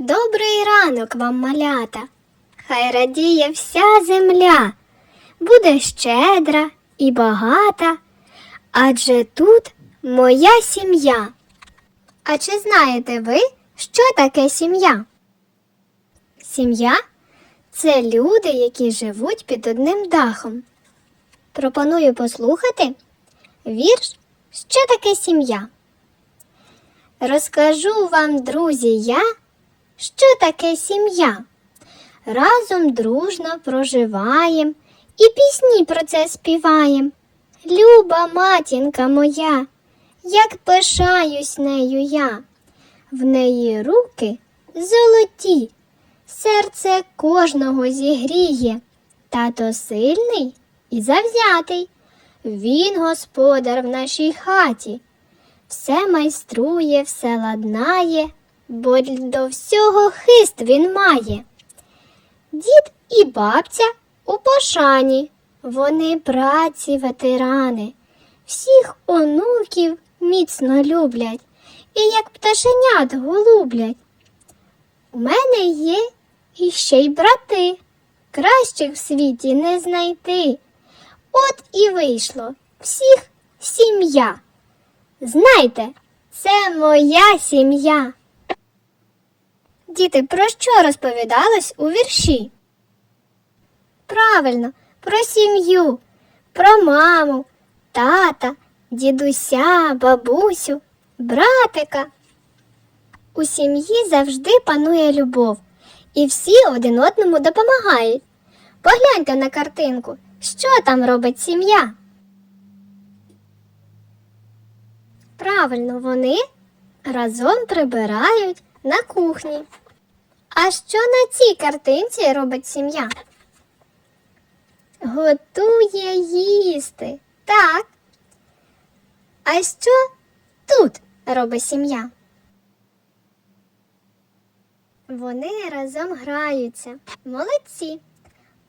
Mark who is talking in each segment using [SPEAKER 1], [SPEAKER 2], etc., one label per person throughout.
[SPEAKER 1] Добрий ранок вам, малята. Хай радіє вся земля, буде щедра і багата, адже тут моя сім'я. А чи знаєте ви, що таке сім'я? Сім'я це люди, які живуть під одним дахом. Пропоную послухати вірш, що таке сім'я. Розкажу вам, друзі, я, що таке сім'я. Разом дружно проживаєм і пісні про це співаєм. Люба матінка моя, як пишаюсь нею я, в неї руки золоті, серце кожного зігріє, тато сильний і завзятий. Він господар в нашій хаті, все майструє, все ладнає, бо до всього хист він має. Дід і бабця у пошані, вони праці ветерани, всіх онуків міцно люблять і як пташенят голублять. У мене є іще й брати, кращих в світі не знайти. От і вийшло всіх сім'я. Знайте, це моя сім'я. Діти, про що розповідалось у вірші? Правильно, про сім'ю, про маму, тата, дідуся, бабусю, братика. У сім'ї завжди панує любов, і всі один одному допомагають. Погляньте на картинку, що там робить сім'я. Правильно, вони разом прибирають на кухні. А що на цій картинці робить сім'я? Готує їсти. Так. А що тут робить сім'я? Вони разом граються. Молодці.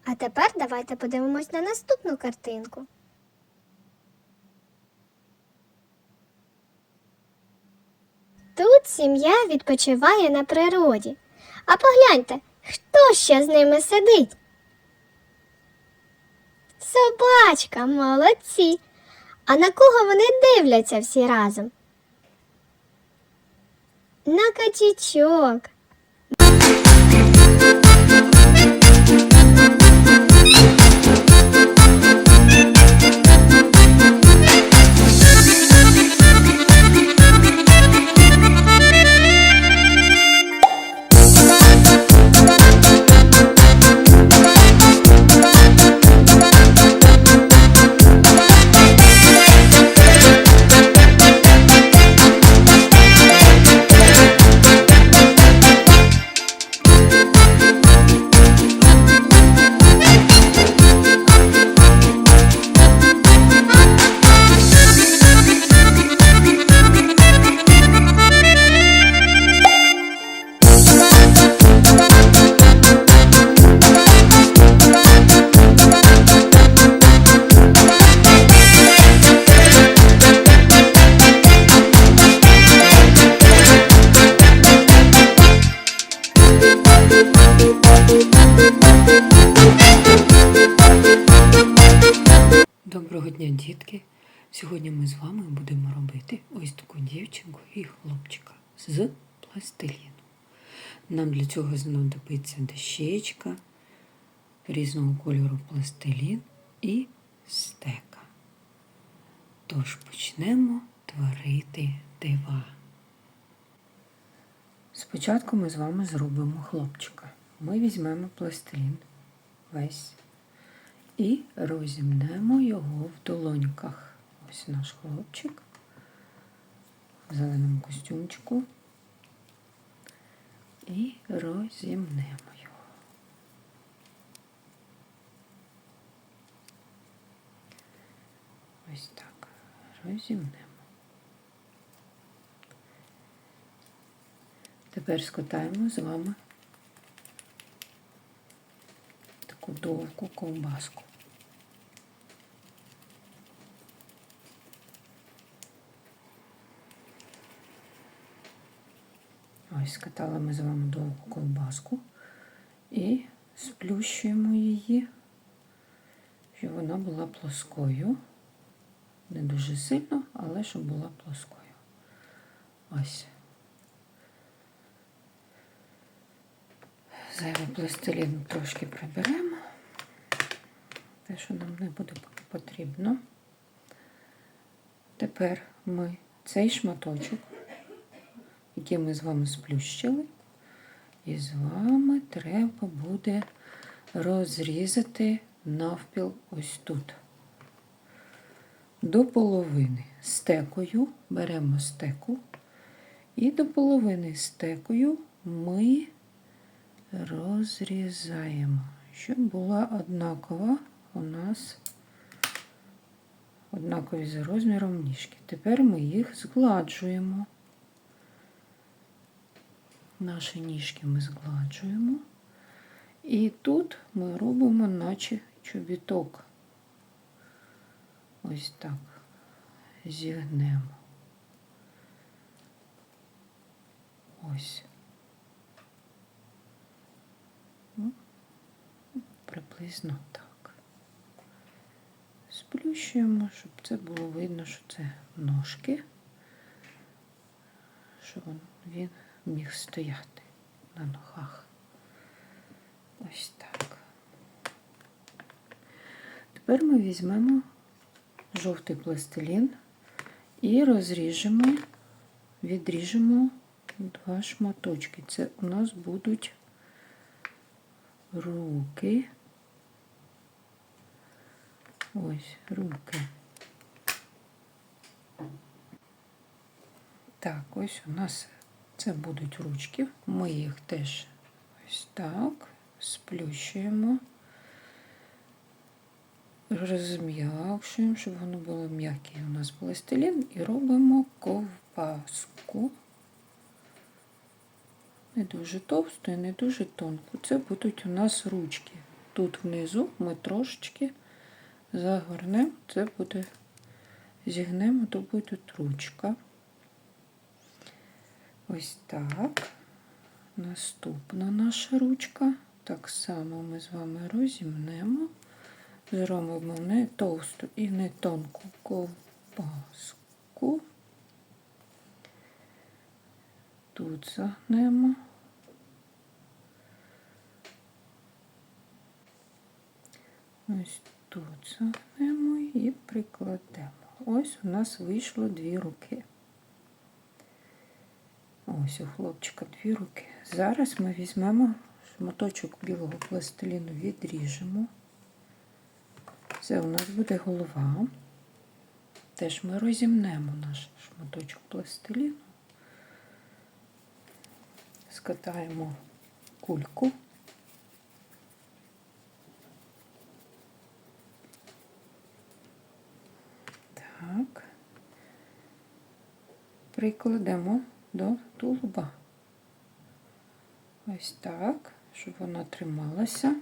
[SPEAKER 1] А тепер давайте подивимось на наступну картинку. Тут сім'я відпочиває на природі. А погляньте, хто ще з ними сидить? Собачка, молодці. А на кого вони дивляться всі разом? На качечок.
[SPEAKER 2] З пластиліну. Нам для цього знадобиться дощечка, різного кольору пластилін і стека. Тож почнемо творити дива. Спочатку ми з вами зробимо хлопчика. Ми візьмемо пластилін весь і розімнемо його в долоньках. Ось наш хлопчик зеленому костюмчику. І розімнемо його. Ось так. Розімнемо. Тепер скотаємо з вами таку довгу ковбаску. Ось скатали ми з вами довгу ковбаску і сплющуємо її, щоб вона була плоскою. Не дуже сильно, але щоб була плоскою. Ось. Зайвий пластилін трошки приберемо. Те, що нам не буде потрібно. Тепер ми цей шматочок, який ми з вами сплющили, і з вами треба буде розрізати навпіл ось тут. До половини стекою беремо стеку, і до половини стекою ми розрізаємо, щоб була однакова у нас однакові за розміром ніжки. Тепер ми їх згладжуємо. Наші ніжки ми згладжуємо. І тут ми робимо наче чобіток. Ось так. Зігнемо. Ось. Ну, Приблизно так. Сплющуємо, щоб це було видно, що це ножки, щоб він міг стояти на ногах. Ось так. Тепер ми візьмемо жовтий пластилін і розріжемо, відріжемо два шматочки. Це у нас будуть руки. Ось руки. Так, ось у нас це будуть ручки. Ми їх теж ось так сплющуємо, розм'якшуємо, щоб воно було м'який у нас пластилін, і робимо ковбаску. Не дуже товсту і не дуже тонку. Це будуть у нас ручки. Тут внизу ми трошечки загорнемо, це буде зігнемо, то буде ручка. Ось так. Наступна наша ручка. Так само ми з вами розімнемо, зробимо не товсту і не тонку ковбаску. Тут загнемо. Ось тут загнемо і прикладемо. Ось у нас вийшло дві руки. Ось у хлопчика дві руки. Зараз ми візьмемо шматочок білого пластиліну, відріжемо. Це у нас буде голова. Теж ми розімнемо наш шматочок пластиліну, скатаємо кульку. Так, прикладемо до тулуба. Ось так, щоб вона трималася.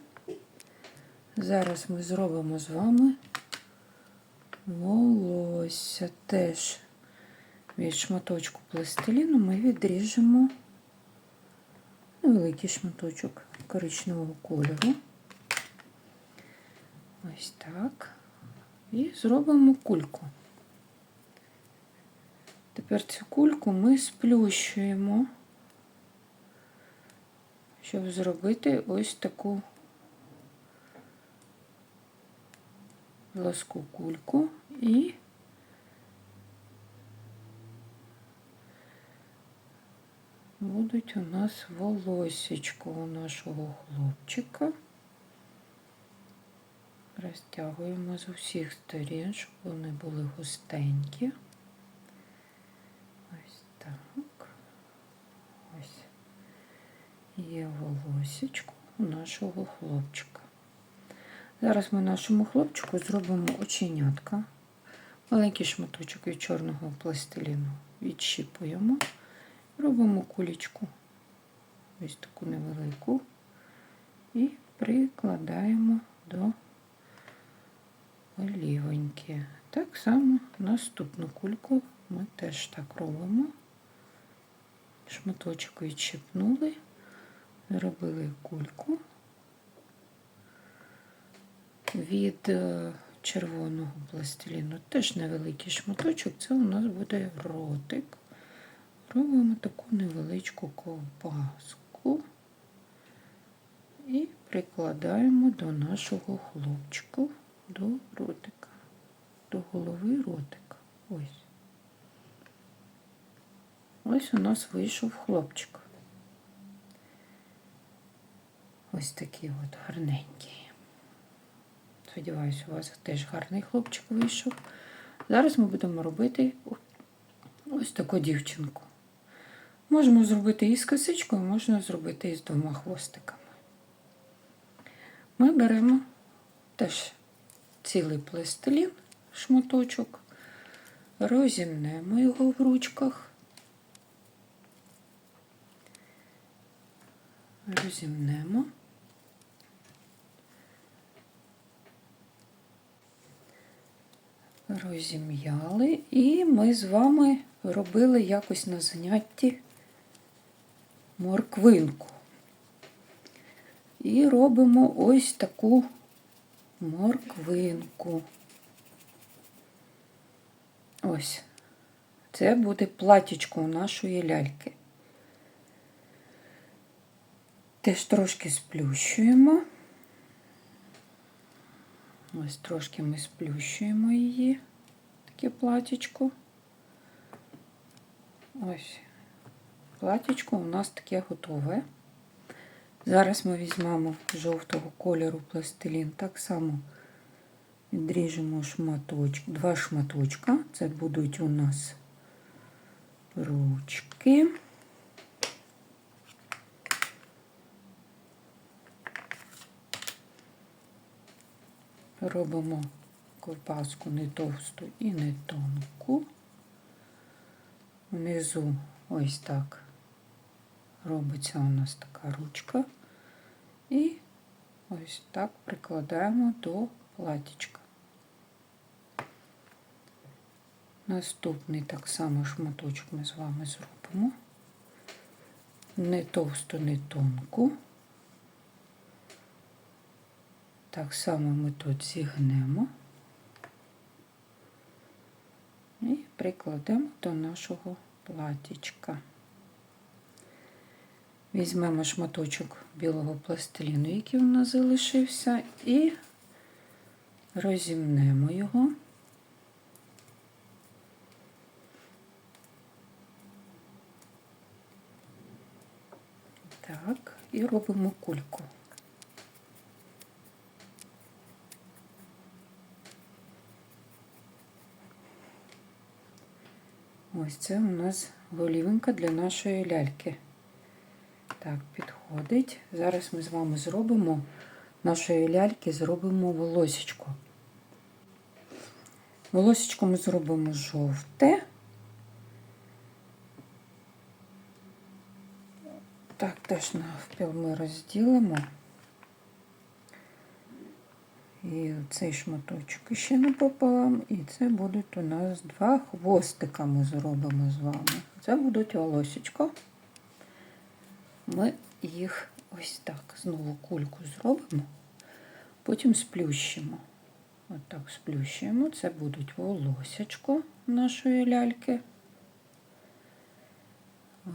[SPEAKER 2] Зараз ми зробимо з вами волосся теж від шматочку пластиліну ми відріжемо невеликий шматочок коричневого кольору. Ось так. І зробимо кульку. Тепер цю кульку ми сплющуємо, щоб зробити ось таку плоску кульку і будуть у нас волосечко у нашого хлопчика. Розтягуємо з усіх сторін, щоб вони були густенькі. Так. Ось є волосечко у нашого хлопчика. Зараз ми нашому хлопчику зробимо оченятка. Маленький шматочок від чорного пластиліну відщіпуємо. Робимо кулечку, ось таку невелику, і прикладаємо до олівоньки. Так само наступну кульку ми теж так робимо. Шматочок відщипнули, зробили кульку. Від е, червоного пластиліну теж невеликий шматочок, це у нас буде ротик. Робимо таку невеличку ковбаску і прикладаємо до нашого хлопчика, до ротика, до голови ротика. Ось. Ось у нас вийшов хлопчик. Ось такий от гарненький. Сподіваюся, у вас теж гарний хлопчик вийшов. Зараз ми будемо робити ось таку дівчинку. Можемо зробити і з косичкою, можна зробити і з двома хвостиками. Ми беремо теж цілий пластилін, шматочок, розімнемо його в ручках. Розімнемо. Розім'яли, і ми з вами робили якось на занятті морквинку. І робимо ось таку морквинку. Ось. Це буде платічко у нашої ляльки. Теж трошки сплющуємо. Ось трошки ми сплющуємо її, таке платічко. Ось. Платічко у нас таке готове. Зараз ми візьмемо жовтого кольору пластилін. Так само відріжемо шматочок, два шматочка. Це будуть у нас ручки. Робимо ковбаску не товсту і не тонку. Внизу ось так робиться у нас така ручка. І ось так прикладаємо до платічка. Наступний так само шматочок ми з вами зробимо. Не товсту, не тонку. Так само ми тут зігнемо і прикладемо до нашого платічка. Візьмемо шматочок білого пластиліну, який у нас залишився, і розімнемо його. Так, і робимо кульку. Ось це у нас голівинка для нашої ляльки. Так, підходить. Зараз ми з вами зробимо нашої ляльки, зробимо волосечко. Волосечко ми зробимо жовте. Так, теж навпіл ми розділимо. І цей шматочок ще напополам. І це будуть у нас два хвостика ми зробимо з вами. Це будуть волосечко. Ми їх ось так знову кульку зробимо, потім сплющимо. Отак сплющуємо. Це будуть волосечко нашої ляльки.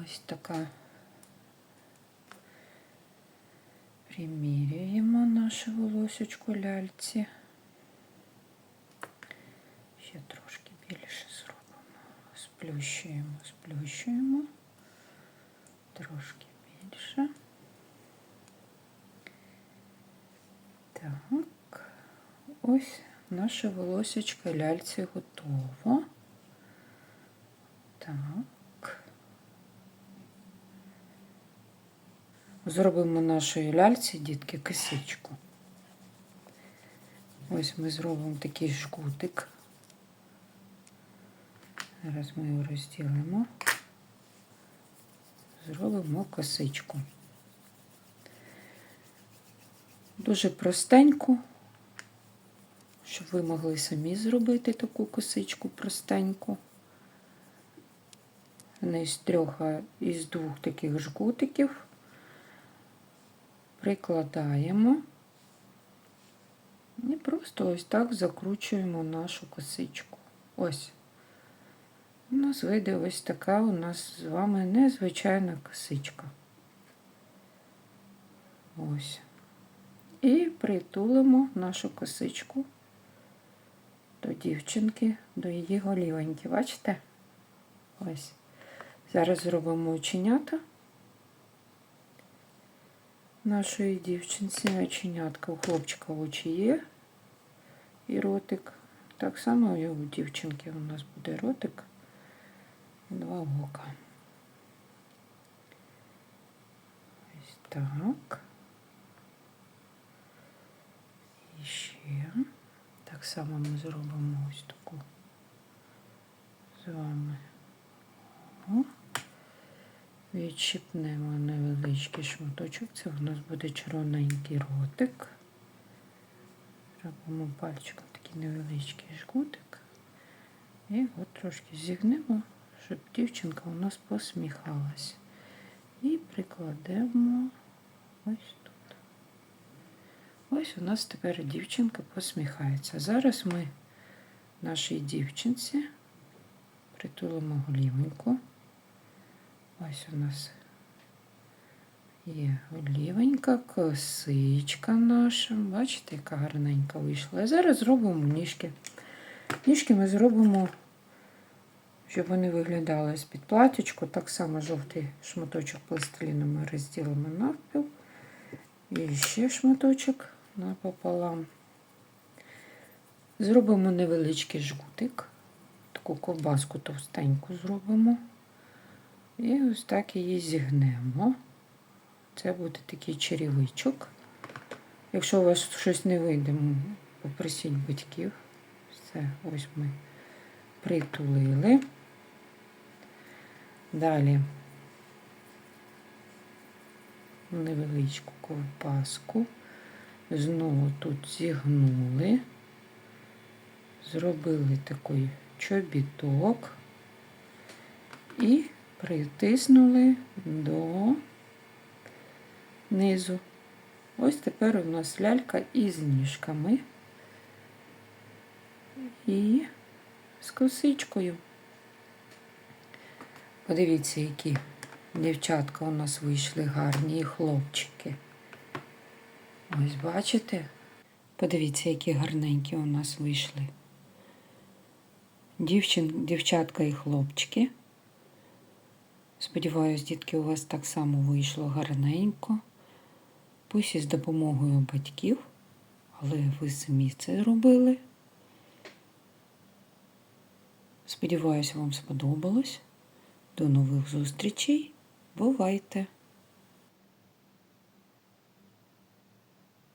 [SPEAKER 2] Ось така. Примірюємо наше волосечко ляльці. Ще трошки більше зробимо. Сплющуємо, сплющуємо. Трошки більше. Так, ось наше волосечко ляльці готово. Так. Зробимо нашої ляльці, дітки, косичку. Ось ми зробимо такий жгутик. Зараз ми його розділимо. Зробимо косичку. Дуже простеньку, щоб ви могли самі зробити таку косичку простеньку. не із трьох, із двох таких жгутиків. Прикладаємо і просто ось так закручуємо нашу косичку. Ось. У нас вийде ось така у нас з вами незвичайна косичка. Ось. І притулимо нашу косичку до дівчинки, до її голівоньки. Бачите? Ось. Зараз зробимо оченята нашої дівчинці. Оченятка у хлопчика очі є і ротик. Так само і у дівчинки у нас буде ротик і два ока. Ось так. І ще. Так само ми зробимо ось таку з вами. О. Відщипнемо невеличкий шматочок. Це у нас буде червоненький ротик. Робимо пальчиком такий невеличкий жгутик. І от трошки зігнемо, щоб дівчинка у нас посміхалась. І прикладемо ось тут. Ось у нас тепер дівчинка посміхається. Зараз ми нашій дівчинці притулимо голівеньку. Ось у нас є олівенька, косичка наша. Бачите, яка гарненька вийшла. І зараз зробимо ніжки. Ніжки ми зробимо, щоб вони виглядали з-під платічку. Так само жовтий шматочок пластиліну ми розділимо навпіл. І ще шматочок напополам. Зробимо невеличкий жгутик. Таку ковбаску товстеньку зробимо. І ось так її зігнемо. Це буде такий черевичок. Якщо у вас щось не вийде, попросіть батьків. Все, ось ми притулили. Далі невеличку ковбаску. Знову тут зігнули, зробили такий чобіток і притиснули до низу. Ось тепер у нас лялька із ніжками і з косичкою. Подивіться, які дівчатка у нас вийшли гарні і хлопчики. Ось бачите? Подивіться, які гарненькі у нас вийшли. Дівчин, дівчатка і хлопчики. Сподіваюсь, дітки, у вас так само вийшло гарненько. Пусть із допомогою батьків, але ви самі це зробили. Сподіваюсь, вам сподобалось. До нових зустрічей. Бувайте!